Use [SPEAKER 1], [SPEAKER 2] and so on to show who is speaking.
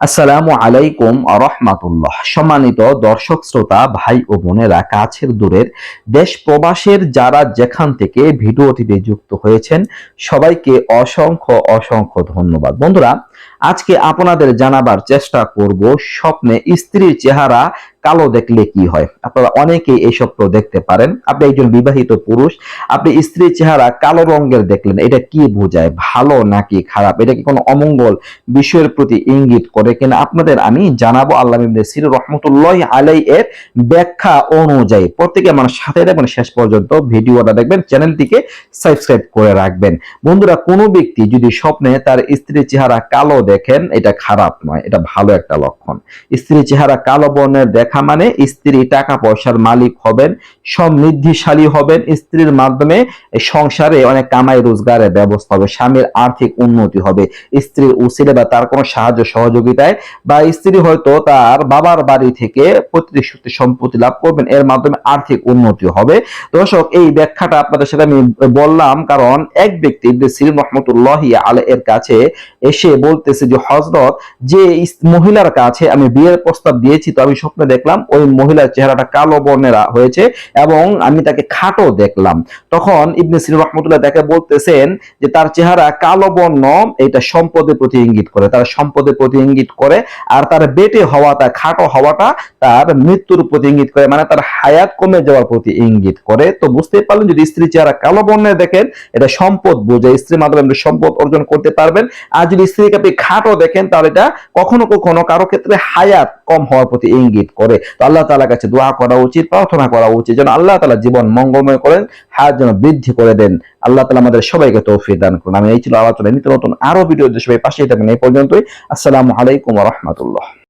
[SPEAKER 1] আসসালামু আলাইকুম রহমাতুল্লাহ সম্মানিত দর্শক, শ্রোতা, ভাই ও বোনেরা, কাছের দূরের দেশ প্রবাসের যারা যেখান থেকে ভিডিওটিতে যুক্ত হয়েছেন, সবাইকে অসংখ্য অসংখ্য ধন্যবাদ। বন্ধুরা আজকে আপনাদের জানাবার চেষ্টা করব, স্বপ্নে স্ত্রীর চেহারা কালো দেখলে কি হয়? আপনারা অনেকেই এই স্বপ্ন দেখতে পারেন। আপনি একজন বিবাহিত পুরুষ, আপনি স্ত্রীর চেহারা কালো রঙের দেখলেন, এটা কি বোঝায়? ভালো নাকি খারাপ? এটা কি কোনো অমঙ্গল বিষয়ের প্রতি ইঙ্গিত করে কিনা? আপনাদের আমি জানাব আল্লাহ সির রহমতুল্লাহ আলাই এর ব্যাখ্যা অনুযায়ী। প্রত্যেকে আমার সাথে দেখবেন শেষ পর্যন্ত ভিডিওটা দেখবেন, চ্যানেলটিকে সাবস্ক্রাইব করে রাখবেন। বন্ধুরা, কোনো ব্যক্তি যদি স্বপ্নে তার স্ত্রীর চেহারা কালো দেখেন, এটা খারাপ নয়, এটা ভালো একটা লক্ষণ। স্ত্রীর চেহারা কালো বর্ণের দেখা মানে স্ত্রী টাকা পয়সার মালিক হবেন, সমৃদ্ধিশালী হবেন, স্ত্রীর মাধ্যমে সংসারে অনেক কামাই রোজগারের ব্যবস্থা হবে, স্বামীর আর্থিক উন্নতি হবে। স্ত্রীর উচিলে বা তার কোনো সাহায্য সহযোগিতায় বা স্ত্রী হয়তো তার বাবার বাড়ি থেকে প্রতিশ্রুতি সম্পত্তি লাভ করবেন, এর মাধ্যমে আর্থিক উন্নতি হবে। দর্শক, এই ব্যাখ্যাটা আপনাদের সাথে আমি বললাম, কারণ এক ব্যক্তি সিরিন রহমতুল্লাহ আলে এর কাছে এসে বলতেছে যে হজরত যে মহিলার কাছে আমি বিয়ের প্রস্তাব দিয়েছি, তো আমি স্বপ্নে দেখলাম ওই মহিলার চেহারাটা কালো বর্ণের হয়েছে এবং আমি তাকে খাটো দেখলাম। তখন ইবনে সিরিন রহমতুল্লাহ তাকে বলতেছেন যে, তার চেহারা কালো বর্ণ, এটা সম্পদের প্রতি ইঙ্গিত করে। তার সম্পদের প্রতি ইঙ্গিত করে আর তার বেটে হওয়াটা, খাটো হওয়াটা তার মৃত্যুর প্রতি ইঙ্গিত করে মানে তার হায়াত কমে যাওয়ার প্রতি ইঙ্গিত করে। তো বুঝতে পারলেন, যদি স্ত্রী চেহারা কালো বর্ণের দেখেন, এটা সম্পদ বোঝে স্ত্রীর মাধ্যমে সম্পদ অর্জন করতে পারবেন। আর যদি স্ত্রীকে আপনি খাটো দেখেন, তাহলে এটা কখনো কখনো কারও ক্ষেত্রে হায়াত কম হওয়ার প্রতি ইঙ্গিত করে। তো আল্লাহ তালার কাছে দোয়া করা উচিত, প্রার্থনা করা উচিত, যেন আল্লাহ তালা জীবন মঙ্গলময় করেন, হায়াত যেন বৃদ্ধি করে দেন। আল্লাহ তালা আমাদের সবাইকে তৌফিক দান করুন। আমি এই ছিল আলোচনা নিত্য নতুন আরও ভিডিও সবাই পাশে থাকবেন। এই পর্যন্তই। আসসালামু আলাইকুম রাহমাতুল্লাহ।